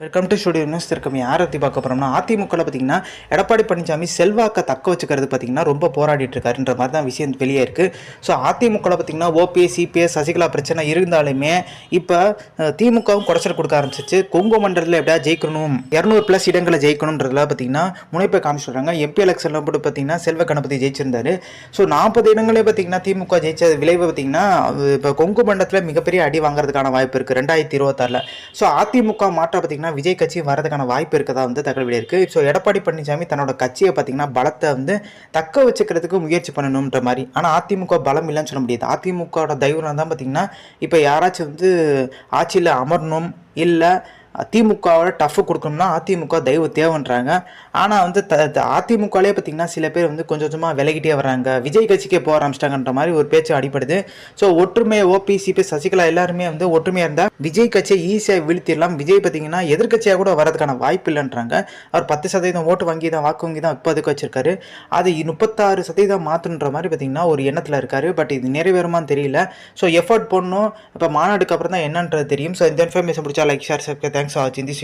Welcome to studio news திருக்கம் யாரை பற்றி பார்க்க போகிறோம்னா அதிமுகவில் பார்த்தீங்கன்னா எடப்பாடி பழனிசாமி செல்வாக்கை தக்க வச்சுக்கிறது பார்த்தீங்கன்னா ரொம்ப போராடிட்டு இருக்காருன்ற மாதிரி தான் விஷயம் வெளியே இருக்குது ஸோ அதிமுகவில் பார்த்தீங்கன்னா ஓபிஎஸ் சிபிஎஸ் சசிகலா பிரச்சனை இருந்தாலுமே இப்போ திமுகவும் குடைச்சல் கொடுக்க ஆரம்பிச்சிச்சு. கொங்கு மண்டலத்தில் எப்படியா ஜெயிக்கணும் இரநூறு ப்ளஸ் இடங்களை ஜெயிக்கணுன்றதுல பார்த்தீங்கன்னா முனைப்பை காமிச்சிடுறாங்க எம்பி எலெக்ஷனில் போட்டு பார்த்தீங்கன்னா செல்வ கணபதி ஜெயிச்சிருந்தாரு. ஸோ நாற்பது இடங்களே பார்த்தீங்கன்னா திமுக ஜெயிச்ச விளைவு பார்த்தீங்கன்னா இப்போ கொங்கு மண்டலத்தில் மிகப்பெரிய அடி வாங்குறதுக்கான வாய்ப்பு இருக்குது ரெண்டாயிரத்தி இருபத்தாறில். ஸோ அதிமுக மாற்றம் பார்த்தீங்கன்னா விஜய் கட்சி வரதுக்கான வாய்ப்பு இருக்கதா வந்து தகவல் இருக்குது ஸோ எடப்பாடி பழனிசாமி தன்னோட கட்சியை பார்த்திங்கன்னா பலத்தை வந்து தக்க வச்சுக்கிறதுக்கு முயற்சி பண்ணணுன்ற மாதிரி. ஆனால் அதிமுக பலம் இல்லைன்னு சொல்ல முடியாது. அதிமுகவோட தைவம் தான் பார்த்தீங்கன்னா இப்போ யாராச்சும் வந்து ஆட்சியில் அமரணும் இல்லை திமுகவோட டஃப் கொடுக்கணும்னா அதிமுக தயவு தேவைன்றாங்க ஆனால் வந்து த த- அதிமுகலே பார்த்தீங்கன்னா சில பேர் வந்து கொஞ்சம் கொஞ்சமாக விலகிட்டே வராங்க விஜய் கட்சிக்கே போக ஆரம்பிச்சிட்டாங்கன்ற மாதிரி ஒரு பேச்சு அடிப்படுது ஸோ ஒற்றுமை ஓபிசிபி சசிகலா எல்லாருமே வந்து ஒற்றுமையாக இருந்தால் விஜய் கட்சியை ஈஸியாக வீழ்த்திடலாம். விஜய் பார்த்தீங்கன்னா எதிர்க்கட்சியாக கூட வரதுக்கான வாய்ப்பு இல்லைன்றாங்க. அவர் பத்து சதவீதம் ஓட்டு வங்கி தான் வாக்கு வங்கி தான் இப்போதுக்கு வச்சிருக்காரு. அது முப்பத்தாறு சதவீதம் மாற்றுன்ற மாதிரி பார்த்தீங்கன்னா ஒரு எண்ணத்தில் இருக்காரு. பட் இது நிறைவேறுமான்னு தெரியல. ஸோ எஃபர்ட் போடணும். இப்போ மாநாடுக்கு அப்புறம் தான் என்னன்றது தெரியும். ஸோ இந்த இன்ஃபர்மேஷன் பிடிச்சா like share subscribe thanks watching this